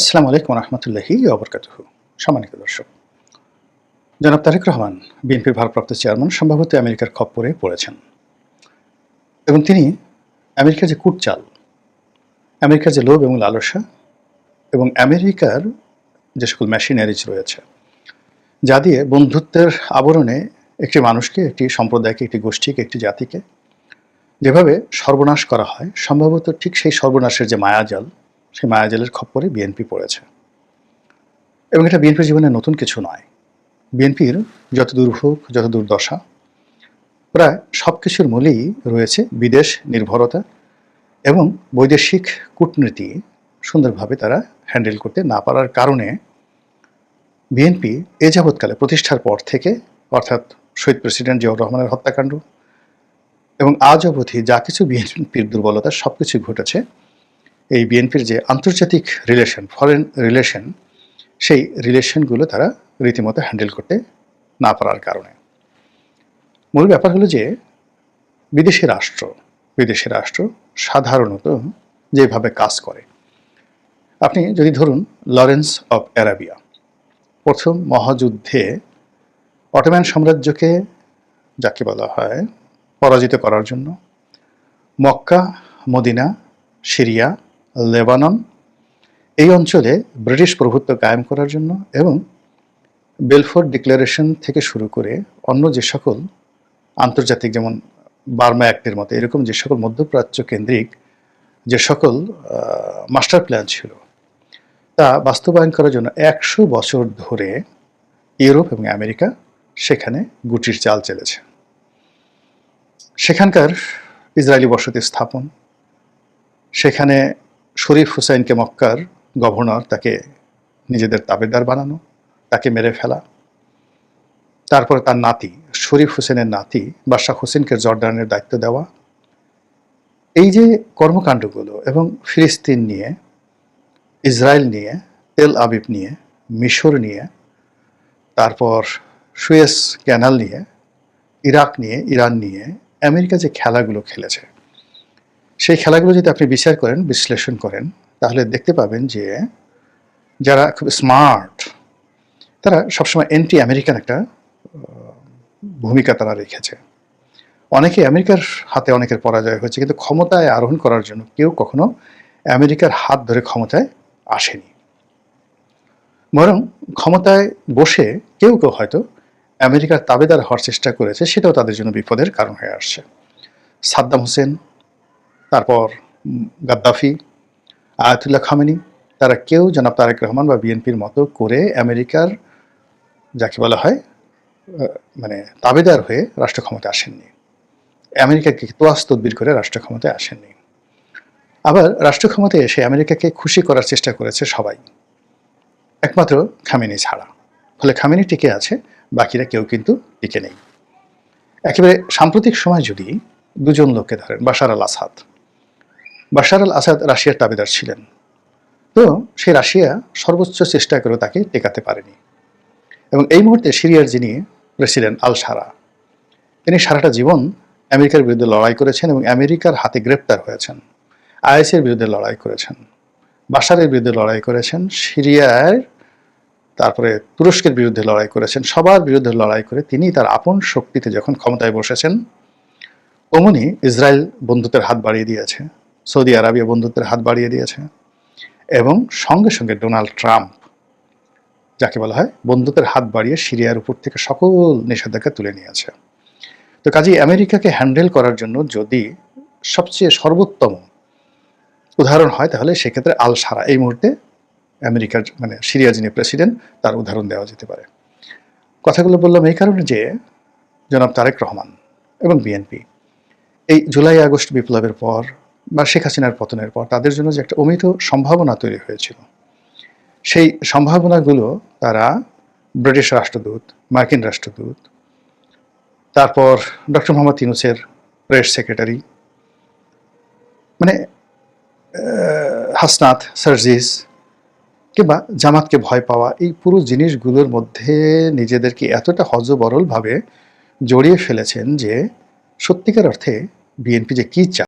আসসালামু আলাইকুম রহমতুল্লাহি অবরকাত সম্মানিত দর্শক, জনাব তারেক রহমান, বিএনপির ভারপ্রাপ্ত চেয়ারম্যান, সম্ভবত আমেরিকার খপ্পরে পড়েছেন। এবং তিনি আমেরিকার যে কুটচাল, আমেরিকার যে লোভ এবং লালসা, এবং আমেরিকার যে সকল মেশিনারিজ রয়েছে, যা দিয়ে বন্ধুত্বের আবরণে একটি মানুষকে, একটি সম্প্রদায়কে, একটি গোষ্ঠীকে, একটি জাতিকে যেভাবে সর্বনাশ করা হয়, সম্ভবত ঠিক সেই সর্বনাশের যে মায়াজাল সেই মায়াজালের খপ্পরে বিএনপি পড়েছে। এবং এটা বিএনপির জীবনে নতুন কিছু নয়। বিএনপির যত দুর্ভোগ যত দুর্দশা প্রায় সব কিছুর মূলেই রয়েছে বিদেশ নির্ভরতা এবং বৈদেশিক কূটনীতি সুন্দরভাবে তারা হ্যান্ডেল করতে না পারার কারণে বিএনপি এ যাবৎকালে প্রতিষ্ঠার পর থেকে, অর্থাৎ শহীদ প্রেসিডেন্ট জিয়াউর রহমানের হত্যাকাণ্ড এবং আজ অবধি যা কিছু বিএনপির দুর্বলতা সব কিছু ঘটেছে এই বিএনপির যে আন্তর্জাতিক রিলেশন ফরেন রিলেশন সেই রিলেশনগুলো তারা রীতিমতো হ্যান্ডেল করতে না পারার কারণে। মূল ব্যাপার হলো যে, বিদেশি রাষ্ট্র বিদেশি রাষ্ট্র সাধারণত যেভাবে কাজ করে। আপনি যদি ধরুন লরেন্স অফ অ্যারাবিয়া প্রথম মহাযুদ্ধে অটোম্যান সাম্রাজ্যকে যাকে বলা হয় পরাজিত করার জন্য মক্কা, মদিনা, সিরিয়া লেবানন, এই অঞ্চলে ব্রিটিশ প্রভুত্ব কায়েম করার জন্য এবং বেলফোর্ড ডিক্লারেশন থেকে শুরু করে অন্য যে সকল আন্তর্জাতিক যেমন বার্মা অ্যাক্টের মতো, এরকম যে সকল মধ্যপ্রাচ্য কেন্দ্রিক যে সকল মাস্টার প্ল্যান ছিল, তা বাস্তবায়ন করার জন্য একশো বছর ধরে ইউরোপ এবং আমেরিকা সেখানে গুটির চাল চেলেছে। সেখানকার ইসরায়েলি বসতি স্থাপন, সেখানে শরীফ হুসাইনকে মক্কার গভর্নর তাকে নিজেদের তাবেদার বানানো, তাকে মেরে ফেলা। তারপরে তার নাতি, শরীফ হোসেনের নাতি বাদশাহ হোসেনকে জর্ডানের দায়িত্ব দেওয়া। এই যে কর্মকাণ্ডগুলো এবং ফিলিস্তিন নিয়ে, ইসরায়েল নিয়ে, তেল আবিব নিয়ে, মিশর নিয়ে, তারপর সুয়েস ক্যানাল নিয়ে, ইরাক নিয়ে, ইরান নিয়ে, আমেরিকা যে খেলাগুলো খেলেছে সেই খেলাগুলো যদি আপনি বিচার করেন, বিশ্লেষণ করেন, তাহলে দেখতে পাবেন যে যারা খুব স্মার্ট তারা সবসময় অ্যান্টি আমেরিকান একটা ভূমিকা তারা রেখেছে। অনেকে আমেরিকার হাতে অনেকের পরাজয় হয়েছে, কিন্তু ক্ষমতায় আরোহণ করার জন্য কেউ কখনো আমেরিকার হাত ধরে ক্ষমতায় আসেনি। বরং ক্ষমতায় বসে কেউ কেউ হয়তো আমেরিকার তাবেদার হওয়ার চেষ্টা করেছে, সেটাও তাদের জন্য বিপদের কারণ হয়ে আসছে। সাদ্দাম হোসেন তারপর গাদ্দাফি, আয়াতুল্লাহ খামেনি, তারা কেউ জনাব তারেক রহমান বা বিএনপির মতো করে আমেরিকার যাকে বলা হয় মানে তাবেদার হয়ে রাষ্ট্র ক্ষমতায় আসেননি। আমেরিকাকে তোয়াস তদবির করে রাষ্ট্র ক্ষমতায় আসেননি। আবার রাষ্ট্র ক্ষমতায় এসে আমেরিকাকে খুশি করার চেষ্টা করেছে সবাই। একমাত্র খামেনি ছাড়া। ফলে খামেনি টিকে আছে, বাকিরা কেউ কিন্তু টিকে নেই। একেবারে সাম্প্রতিক সময় যদি দুজন লোককে ধরেন, বাশার আল আসাদ বাশার আল আসাদ রাশিয়ার তাবেদার ছিলেন। তো সেই রাশিয়া সর্বোচ্চ চেষ্টা করে তাকে টেকাতে পারেনি। এবং এই মুহূর্তে সিরিয়ার যিনি প্রেসিডেন্ট আল সারা, তিনি সারাটা জীবন আমেরিকার বিরুদ্ধে লড়াই করেছেন এবং আমেরিকার হাতে গ্রেপ্তার হয়েছেন। আইএসের বিরুদ্ধে লড়াই করেছেন। বাসারের বিরুদ্ধে লড়াই করেছেন। সিরিয়ার, তারপরে তুরস্কের বিরুদ্ধে লড়াই করেছেন। সবার বিরুদ্ধে লড়াই করে তিনি তার আপন শক্তিতে যখন ক্ষমতায় বসেছেন, অমনি ইসরায়েল বন্ধুত্বের হাত বাড়িয়ে দিয়েছে। সৌদি আরবিয়া বন্ধুত্বের হাত বাড়িয়ে দিয়েছে এবং সঙ্গে সঙ্গে ডোনাল্ড ট্রাম্প, যাকে বলা হয় বন্ধুত্বের হাত বাড়িয়ে সিরিয়ার উপর থেকে সকল নিষেধাজ্ঞা তুলে নিয়েছে। তো কাজেই আমেরিকাকে হ্যান্ডেল করার জন্য যদি সবচেয়ে সর্বোত্তম উদাহরণ হয়, তাহলে সেক্ষেত্রে আল সারা এই মুহূর্তে আমেরিকার মানে সিরিয়া যিনি প্রেসিডেন্ট, তার উদাহরণ দেওয়া যেতে পারে। কথাগুলো বললাম এই কারণে যে জনাব তারেক রহমান এবং বিএনপি এই জুলাই আগস্ট বিপ্লবের পর বা শেখ হাসিনার পতনের পর তাদের জন্য যে একটা অমিত সম্ভাবনা তৈরি হয়েছিল, সেই সম্ভাবনাগুলো তারা ব্রিটিশ রাষ্ট্রদূত, মার্কিন রাষ্ট্রদূত, তারপর ডক্টর মোহাম্মদ ইউনুসের প্রেস সেক্রেটারি মানে হাসনাত, সার্জিস কিংবা জামাতকে ভয় পাওয়া এই পুরো জিনিসগুলোর মধ্যে নিজেদেরকে এতটা হজবরলভাবে জড়িয়ে ফেলেছেন যে সত্যিকার অর্থে বিএনপি যে কী চায়